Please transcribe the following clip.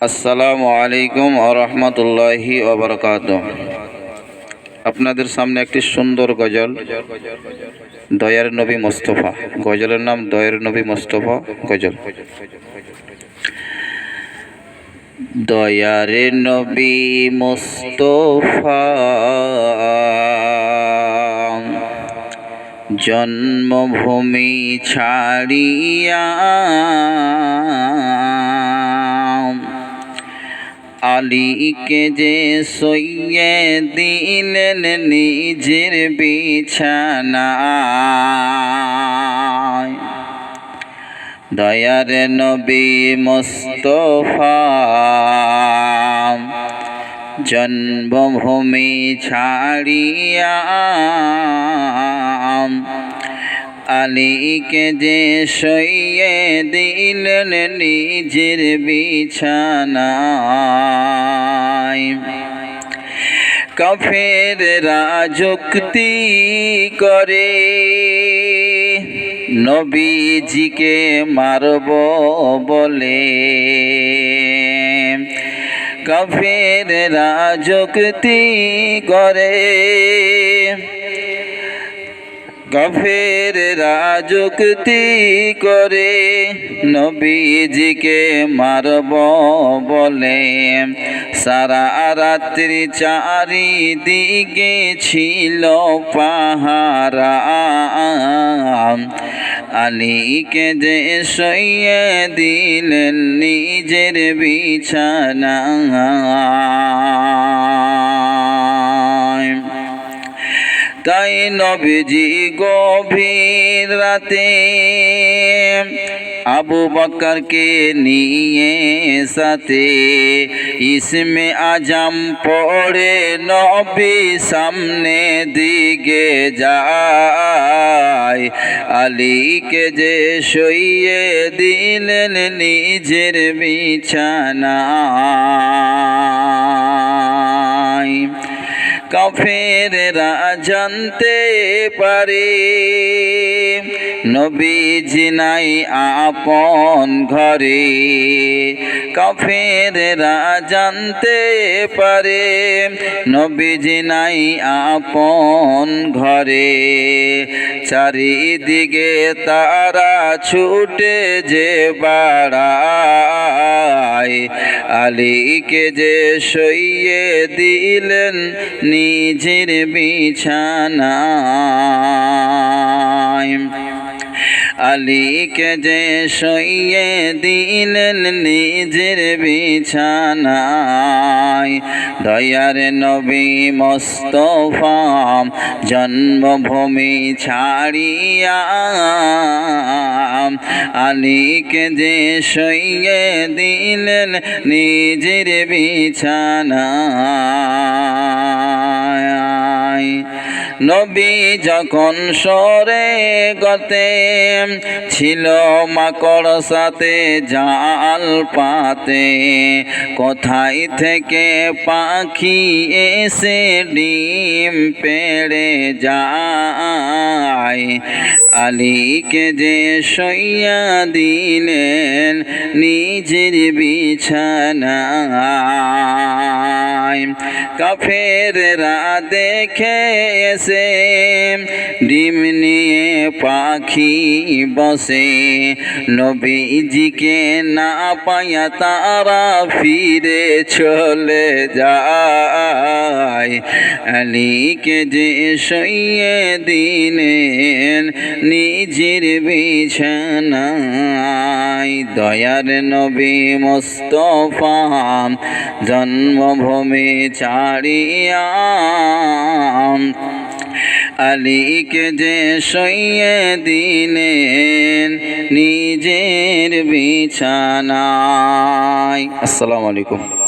আসসালামু আলাইকুম আরহামতুল্লাহি ওবরকাত আপনাদের সামনে একটি সুন্দর গজল, দয়ার নবী মোস্তফা। গজলের নাম দয়ার নবী মোস্তফা গজল। দয়ারে নবী মোস্তফা জন্মভূমি ছাড়িয়া আলীকে যে সইয়ে দিলেন নিজের বিছানায়। দয়ার নবী মোস্তফা জন্মভূমি ছাড়িয়া আলীকে যে সইয়ে দিলেন নিজের বিছানায়। কফের রাজুক্তি করে, নবীজিকে মারব বলে। কফের রাজুক্তি করে গফের রাজুক্তি করে নবীজিকে মারব বলে। সারা রাত্রি চারিদিকে ছিল পাহারা। আলীকে যে সইয়ে দিলেন নিজের বিছানা তাই নবীজি গভীর রাতে আবু বকরকে নিয়ে সাথে ইসমে আজম পড়ে নবী সামনে দিকে যায়। আলীকে যে সইয়ে দিলেন নিজের বিছানায়। কাফের জানতে পারে। নবীজি নাই আপন ঘরে। কাফের জানতে পারে। নবীজি নাই আপন ঘরে। চারিদিকে তারা ছুটে যে বাড়ায় আলীকে যে সইয়ে দিলেন নিজের বিছানায়। আলীকে যে সইয়ে দিলেন নিজের বিছানায়, দয়ার নবী মোস্তফা জন্মভূমি ছাড়িয়া, আলীকে যে সইয়ে দিলেন নিজের বিছানায় নবী যখন সরে গতে ছিল মাকড় সাথে জাল পাতে, কোথায় থেকে পাখি এসে ডিম পেড়ে যায়? আলীকে যে সইয়া দিলেন নিজের বিছানায়, কাফেররা দেখে এসে ডিম নিয়ে পাখি বসে, নবীজিকে না পায়া তারা ফিরে চলে যায়। আলীকে যে সইয়ে দিলেন নিজের বিছানায় দয়ার নবী মোস্তফা জন্মভূমি ছাড়িয়া আলীকে যে সইয়ে দিলেন নিজের বিছানায়। আসসালামু আলাইকুম।